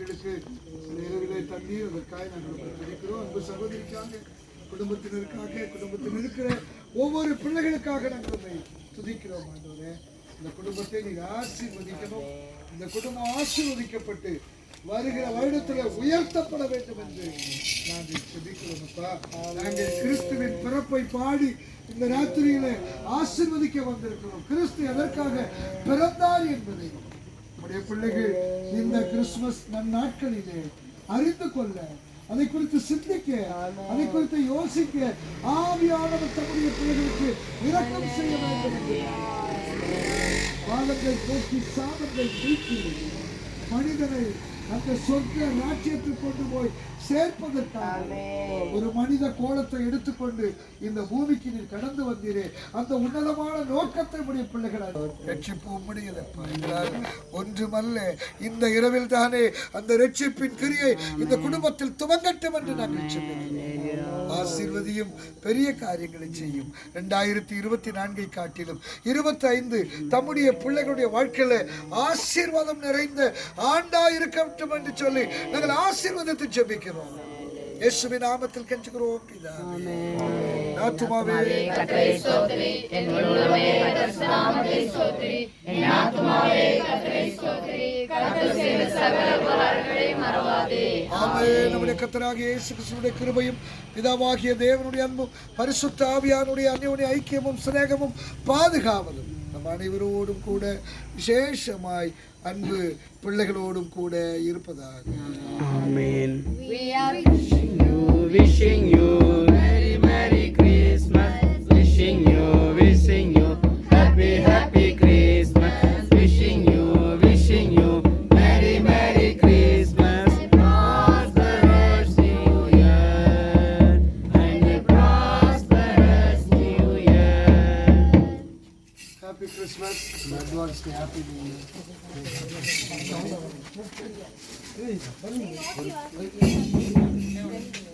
எங்களுக்கு இரவிலே தந்தி அதற்காக நாங்கள் நினைக்கிறோம் அன்பு சகோதரிக்காக குடும்பத்தினருக்காக குடும்பத்தில் இருக்கிற ஒவ்வொரு பிள்ளைகளுக்காக நாங்கள் உண்மை துதிக்கிறோம் ஆண்டவரே. இந்த குடும்பத்தை நீங்கள் ஆசிர்வதிக்கணும். இந்த குடும்பம் ஆசிர்வதிக்கப்பட்டு வருகிற வருடத்தில் உயர்த்தப்பட வேண்டும் என்று நாங்கள் செபிக்கிறோம்ப்பா நாங்கள் கிறிஸ்துவின் பிறப்பை பாடி இந்த ராத்திரியில ஆசிர்வதிக்க வந்திருக்கிறோம். கிறிஸ்து எதற்காக பிறந்தார் என்பதை நம்முடைய பிள்ளைகள் இந்த கிறிஸ்துமஸ் நன்னாட்களிலே அறிந்து கொள்ள அதை குறித்து சிந்திக்க அதை குறித்து யோசிக்க ஆவியானவர் தம்முடைய பிள்ளைகளுக்கு இரக்கம் செய்ய வேண்டும் என்று பாதங்கள் போக்கி சாதத்தை நீக்கி மனிதனை அந்த சொர்க்க ராஜ்யத்துக்கு கொண்டு போய் சேர்ப்பதற்காக ஒரு மனித கோலத்தை எடுத்துக்கொண்டு இந்த பூமிக்கு நீர் கடந்து வந்தீரே. அந்த உன்னதமான நோக்கத்தை உடைய பிள்ளைகள் ரட்சிப்பு உம்முடையதப்பா என்றால் ஒன்றுமல்ல இந்த இரவில் தானே அந்த ரட்சிப்பின் கிரியை இந்த குடும்பத்தில் துவங்கட்டும் என்று நாங்கள் சொல்லுகிறோம். ஆசீர்வதியும் பெரிய காரியங்களை செய்யும். ரெண்டாயிரத்தி இருபத்தி நான்கை காட்டிலும் இருபத்தி ஐந்து தம்முடைய பிள்ளைகளுடைய வாழ்க்கையில ஆசீர்வாதம் நிறைந்த ஆண்டா இருக்கட்டும் என்று சொல்லி நாங்கள் ஆசீர்வாதத்தை ஜெபிக்கிறோம். இயேசுவின் நாமத்தில் கெஞ்சுகிறோம் பிதாவே ஆத்துமாவே. கர்த்தரை ஸ்தோத்திரி என் முழுமே கர்த்தர் நாமத்தை ஸ்தோத்திரி என் ஆத்துமாவே கர்த்தரை ஸ்தோத்திரி கர்த்தர் செய்த சகல உபகாரங்களை மறவாதே ஆமே நம்முடைய கத்தராகிய இயேசு கிறிஸ்துவினுடைய கிருபையும் பிதாவாகிய தேவனுடைய அன்பும் பரிசுத்த ஆவியானுடைய அந்நியுடைய ஐக்கியமும் சிநேகமும் பாதுகாவலும் நம் அனைவரோடும் கூட விசேஷமாய் அன்பு பிள்ளைகளோடும் கூட இருப்பதாக. Amen. We are You wishing you Happy Christmas. And stay Happy New Year.